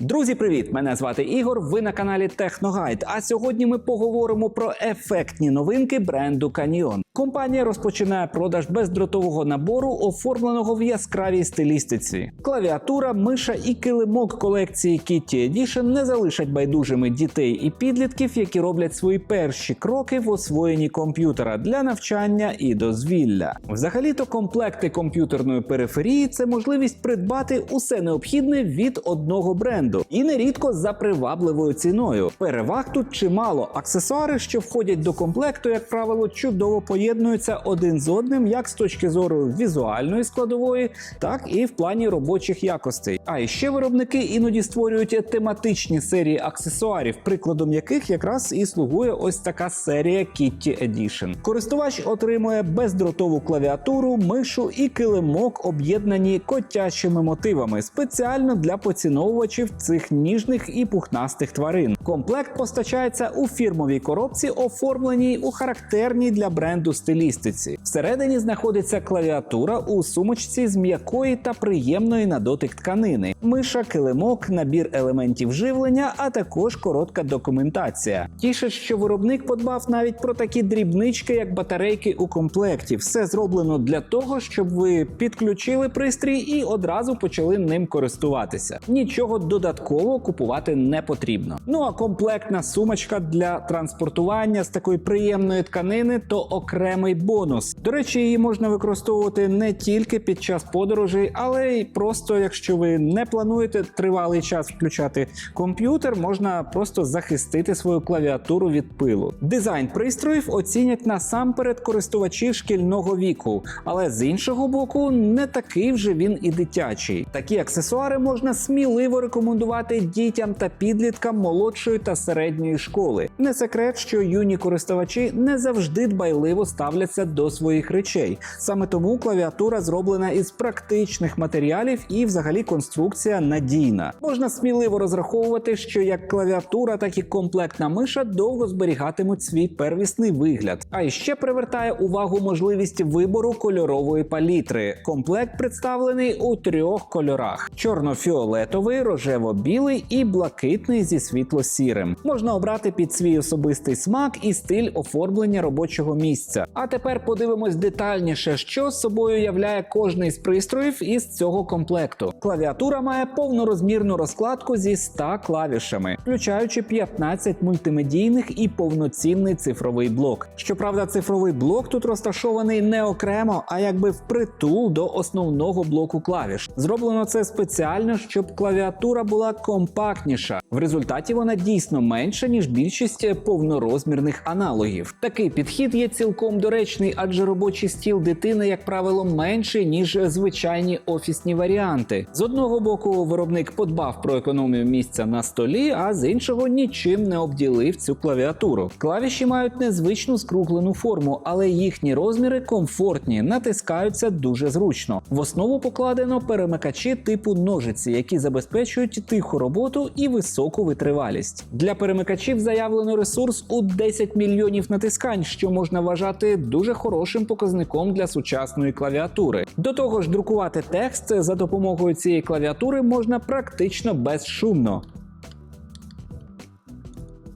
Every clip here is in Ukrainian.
Друзі, привіт! Мене звати Ігор. Ви на каналі Техногайд. А сьогодні ми поговоримо про ефектні новинки бренду Canyon. Компанія розпочинає продаж бездротового набору, оформленого в яскравій стилістиці. Клавіатура, миша і килимок колекції Kitty Edition не залишать байдужими дітей і підлітків, які роблять свої перші кроки в освоєнні комп'ютера для навчання і дозвілля. Взагалі-то комплекти комп'ютерної периферії це можливість придбати усе необхідне від одного бренду і нерідко за привабливою ціною. Переваг тут чимало. Аксесуари, що входять до комплекту, як правило, чудово поєднуються один з одним, як з точки зору візуальної складової, так і в плані робочих якостей. А іще виробники іноді створюють тематичні серії аксесуарів, прикладом яких якраз і слугує ось така серія Kitty Edition. Користувач отримує бездротову клавіатуру, мишу і килимок, об'єднані котячими мотивами, спеціально для поціновувачів цих ніжних і пухнастих тварин. Комплект постачається у фірмовій коробці, оформленій у характерній для бренду стилістиці. Всередині знаходиться клавіатура у сумочці з м'якої та приємної на дотик тканини, миша, килимок, набір елементів живлення, а також коротка документація. Тішить, що виробник подбав навіть про такі дрібнички, як батарейки у комплекті. Все зроблено для того, щоб ви підключили пристрій і одразу почали ним користуватися. Нічого додатково купувати не потрібно. Ну а комплектна сумочка для транспортування з такої приємної тканини то окремий бонус. До речі, її можна використовувати не тільки під час подорожей, але й просто якщо ви не плануєте тривалий час включати комп'ютер, можна просто захистити свою клавіатуру від пилу. Дизайн пристроїв оцінять насамперед користувачі шкільного віку, але з іншого боку, не такий вже він і дитячий. Такі аксесуари можна сміливо рекомендувати дітям та підліткам молодшої та середньої школи. Не секрет, що юні користувачі не завжди дбайливо ставляться до своїх речей. Саме тому клавіатура зроблена із практичних матеріалів і, взагалі, конструкція надійна. Можна сміливо розраховувати, що як клавіатура, так і комплектна миша довго зберігатимуть свій первісний вигляд. А іще привертає увагу можливість вибору кольорової палітри. Комплект представлений у трьох кольорах: чорно-фіолетовий, рожево-білий і блакитний зі світло-сірим. Можна обрати під свій особистий смак і стиль оформлення робочого місця. А тепер подивимось детальніше, що з собою являє кожний з пристроїв із цього комплекту. Клавіатура має повнорозмірну розкладку зі 100 клавішами, включаючи 15 мультимедійних і повноцінний цифровий блок. Щоправда, цифровий блок тут розташований не окремо, а якби впритул до основного блоку клавіш. Зроблено це спеціально, щоб клавіатура була компактніша. В результаті вона дійсно менша, ніж більшість повнорозмірних аналогів. Такий підхід є цілком доречний, адже робочий стіл дитини, як правило, менший ніж звичайні офісні варіанти. З одного боку, виробник подбав про економію місця на столі, а з іншого нічим не обділив цю клавіатуру. Клавіші мають незвичну скруглену форму, але їхні розміри комфортні, натискаються дуже зручно. В основу покладено перемикачі типу ножиці, які забезпечують тиху роботу і високу витривалість. Для перемикачів заявлено ресурс у 10 мільйонів натискань, що можна вважати дуже хорошим показником для сучасної клавіатури. До того ж, друкувати текст за допомогою цієї клавіатури можна практично безшумно.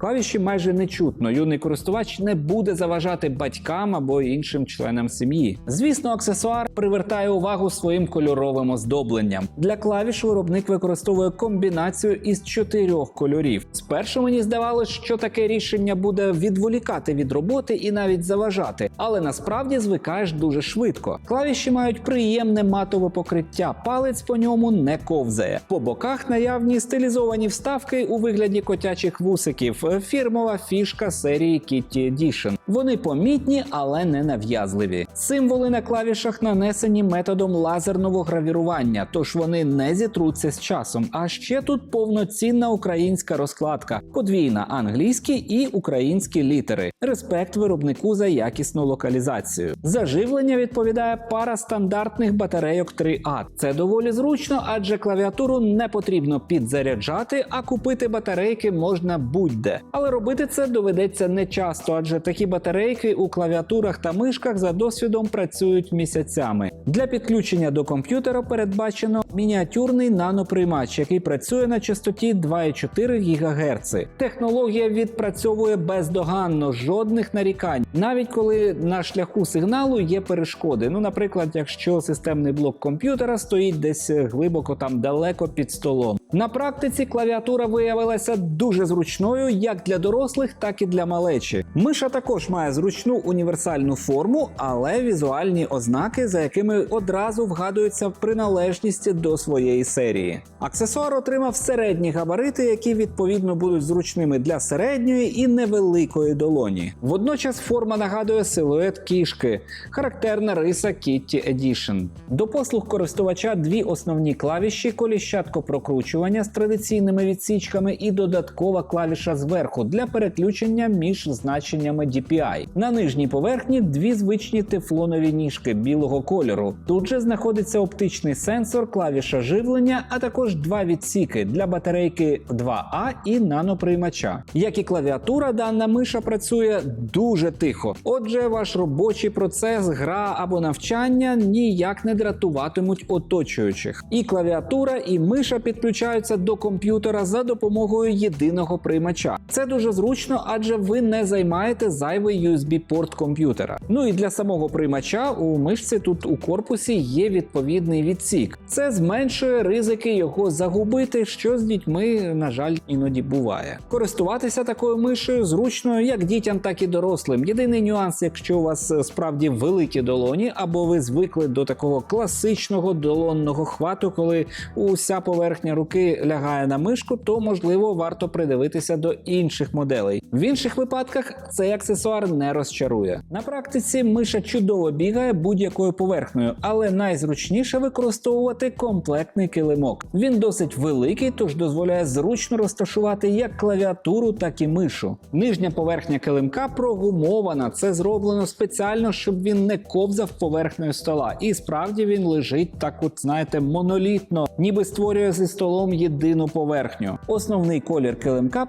Клавіші майже не чутно. Юний користувач не буде заважати батькам або іншим членам сім'ї. Звісно, аксесуар привертає увагу своїм кольоровим оздобленням. Для клавіш виробник використовує комбінацію із чотирьох кольорів. Спершу мені здавалось, що таке рішення буде відволікати від роботи і навіть заважати, але насправді звикаєш дуже швидко. Клавіші мають приємне матове покриття, палець по ньому не ковзає. По боках наявні стилізовані вставки у вигляді котячих вусиків. Фірмова фішка серії Kitty Edition. Вони помітні, але не нав'язливі. Символи на клавішах нанесені методом лазерного гравірування, тож вони не зітруться з часом. А ще тут повноцінна українська розкладка, подвійна англійські і українські літери. Респект виробнику за якісну локалізацію. Заживлення відповідає пара стандартних батарейок 3А. Це доволі зручно, адже клавіатуру не потрібно підзаряджати, а купити батарейки можна будь-де. Але робити це доведеться не часто, адже такі батарейки у клавіатурах та мишках за досвідом працюють місяцями. Для підключення до комп'ютера передбачено мініатюрний наноприймач, який працює на частоті 2,4 ГГц. Технологія відпрацьовує бездоганно, жодних нарікань, навіть коли на шляху сигналу є перешкоди. Ну, наприклад, якщо системний блок комп'ютера стоїть десь глибоко там далеко під столом. На практиці клавіатура виявилася дуже зручною як для дорослих, так і для малечі. Миша також має зручну універсальну форму, але візуальні ознаки, за якими одразу вгадується приналежність до своєї серії. Аксесуар отримав середні габарити, які відповідно будуть зручними для середньої і невеликої долоні. Водночас форма нагадує силует кішки, характерна риса Kitty Edition. До послуг користувача дві основні клавіші, коліщатко прокручування з традиційними відсічками і додаткова клавіша зверху для переключення між значеннями DPI. На нижній поверхні дві звичні тефлонові ніжки білого кольору. Тут же знаходиться оптичний сенсор, клавіша живлення, а також два відсіки для батарейки 2А і наноприймача. Як і клавіатура, дана миша працює дуже тихо. Отже, ваш робочий процес, гра або навчання ніяк не дратуватимуть оточуючих. І клавіатура, і миша підключаються до комп'ютера за допомогою єдиного приймача. Це дуже зручно, адже ви не займаєте зайвий USB-порт комп'ютера. Ну і для самого приймача у мишці тут у корпусі є відповідний відсік. Це зменшує ризики його загубити, що з дітьми, на жаль, іноді буває. Користуватися такою мишею зручно як дітям, так і дорослим. Єдиний нюанс, якщо у вас е, справді великі долоні, або ви звикли до такого класичного долонного хвату, коли уся поверхня руки лягає на мишку, то можливо варто придивитися до інших моделей. В інших випадках цей аксесуар не розчарує. На практиці миша чудово бігає будь-якою поверхнею, але найзручніше використовувати комплектний килимок. Він досить великий, тож дозволяє зручно розташувати як клавіатуру, так і мишу. Нижня поверхня килимка прогумована. Це зроблено спеціально, щоб він не ковзав поверхнею стола. І справді він лежить так, от знаєте, монолітно, ніби створює зі столом єдину поверхню. Основний колір килимка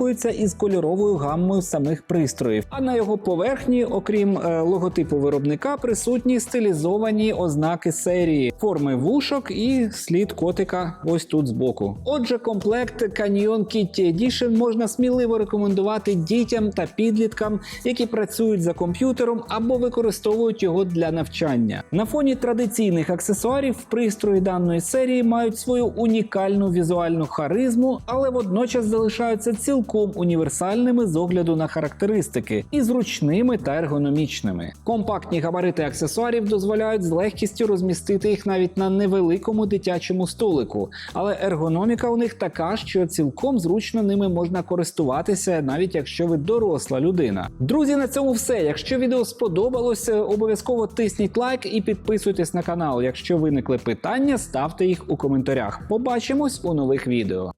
перегукується із кольоровою гаммою самих пристроїв. А на його поверхні, окрім е, логотипу виробника, присутні стилізовані ознаки серії, форми вушок і слід котика ось тут збоку. Отже, комплект Canyon Kitty Edition можна сміливо рекомендувати дітям та підліткам, які працюють за комп'ютером або використовують його для навчання. На фоні традиційних аксесуарів пристрої даної серії мають свою унікальну візуальну харизму, але водночас залишаються цілком універсальними з огляду на характеристики і зручними та ергономічними. Компактні габарити аксесуарів дозволяють з легкістю розмістити їх навіть на невеликому дитячому столику, але ергономіка у них така, що цілком зручно ними можна користуватися, навіть якщо ви доросла людина. Друзі, на цьому все. Якщо відео сподобалося, обов'язково тисніть лайк і підписуйтесь на канал. Якщо виникли питання, ставте їх у коментарях. Побачимось у нових відео.